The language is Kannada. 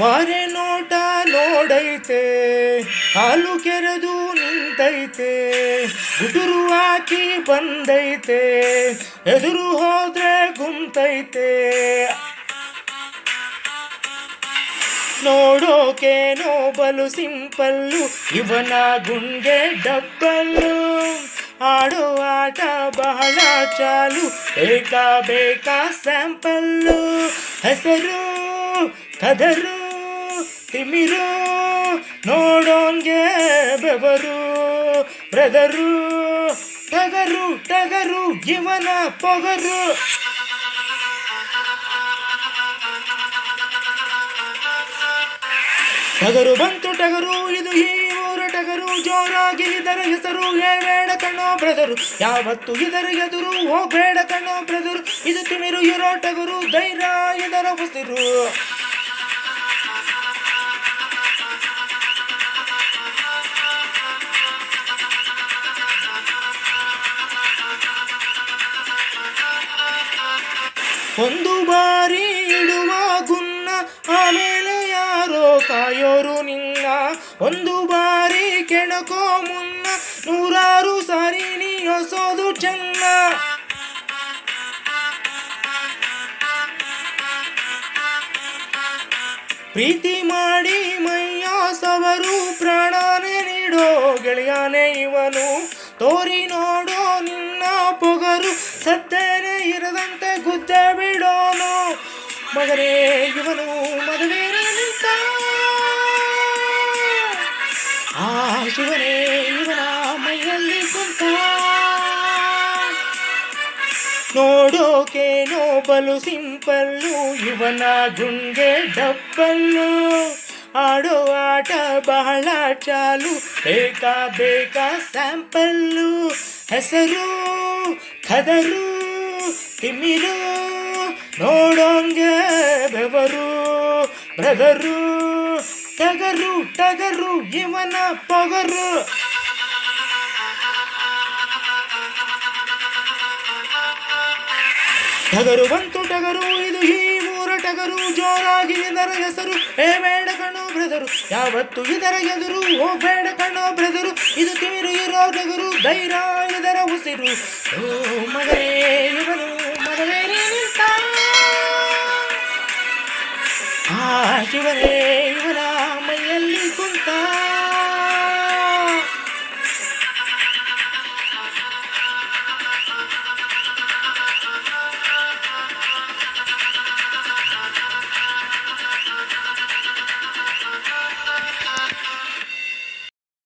ವಾರೆ ನೋಟ ನೋಡೈತೆ, ಹಾಲು ಕೆರೆದು ನಿಂತೈತೆ ಗುಟುರು ಹಾಕಿ ಬಂದೈತೆ, ಎದುರು ಹೋದ್ರೆ ಗುಂತೈತೆ. ನೋಡೋಕೇನೋ ಬಲು ಸಿಂಪಲ್ಲು, ಇವನ ಗುಂಗೆ ಡಬ್ಬಲ್ಲು. ಆಡೋ ಆಟ ಬಹಳ ಚಾಲು, ಬೇಕಾ ಬೇಕಾ ಸ್ಯಾಂಪಲ್ಲು. ಹೆಸರು, ಕದರು. ತಿಮಿರು ನೋಡೋಂಗೆ ಬೆವರು, ಬ್ರದರು, ಟಗರು ಟಗರು, ಇವನ ಪೊಗರು. ಟಗರು ಬಂತು, ಟಗರು, ಇದು ಈ ಊರ ಟಗರು. ಜೋರಾಗಿ ಇದರ ಹೆಸರು ಬೇಡ ಕಣ್ಣೋ ಬ್ರದರು. ಯಾವತ್ತು ಇದರ ಎದುರು ಹೋಗ್ಬೇಡ ಕಣ್ಣೋ ಬ್ರದರು. ಇದು ತಿಮಿರು, ಇರೋ ಟಗರು ಧೈರ್ಯ ಇದರ ಉಸಿರು. ಒಂದು ಬಾರಿ ಇಡುವ ಗುನ್ನ, ಆಮೇಲೆ ಯಾರೋ ಕಾಯೋರು ನಿನ್ನ. ಒಂದು ಬಾರಿ ಕೆಣಕೋ ಮುನ್ನ, ನೂರಾರು ಸಾರಿ ನೀ ಹೊಸೋದು ಚೆನ್ನ. ಪ್ರೀತಿ ಮಾಡಿ ಮೈಯ ಸವರು ಪ್ರಾಣನೇ ನೀಡೋ ಗೆಳೆಯನೇ ಇವನು. ತೋರಿ ನೋಡೋ ನಿನ್ನ ಪೊಗರು ಸತ್ತೇನೆ ಇರದಂತೆ ಗುದ್ದೆ ಮಗನೇ ಇವನು ಮದುವೆ ನಿಂತ ಆ ಶಿವನೇ ಇವನ ಮೈಯಲ್ಲಿ ಕುಂತ ನೋಡೋಕೇನೋ ಬಲು ಸಿಂಪಲ್ಲು ಇವನ ಗುಂಗೆ ಡಬ್ಬಲ್ಲು ಆಡೋ ಆಟ ಬಹಳ ಚಾಲು ಬೇಕಾ ಬೇಕಾ ಸ್ಯಾಂಪಲ್ಲು ಹೆಸರು ಕದರು ತಿಮಿರು ನೋಡೋಂಗೆ ಬೆವರು, ಬ್ರದರು, ಟಗರು ಟಗರು, ಇವನ ಪಗರು. ಟಗರು ಬಂತು, ಟಗರು, ಇದು ಈ ಮೂರ ಟಗರು. ಜೋರಾಗಿ ಇದರ ಹೆಸರು, ಏ ಬೇಡ ಕಣ್ಣೋ ಬ್ರದರು. ಯಾವತ್ತು ಇದರ ಎದುರು ಬೇಡ ಕಣ್ಣೋ ಬ್ರದರು. ಇದು ತೀರು ಇರೋ ಟಗರು, ಧೈರ್ಯ ಇದರ ಉಸಿರು. ಶಿವನೇ ಇವನ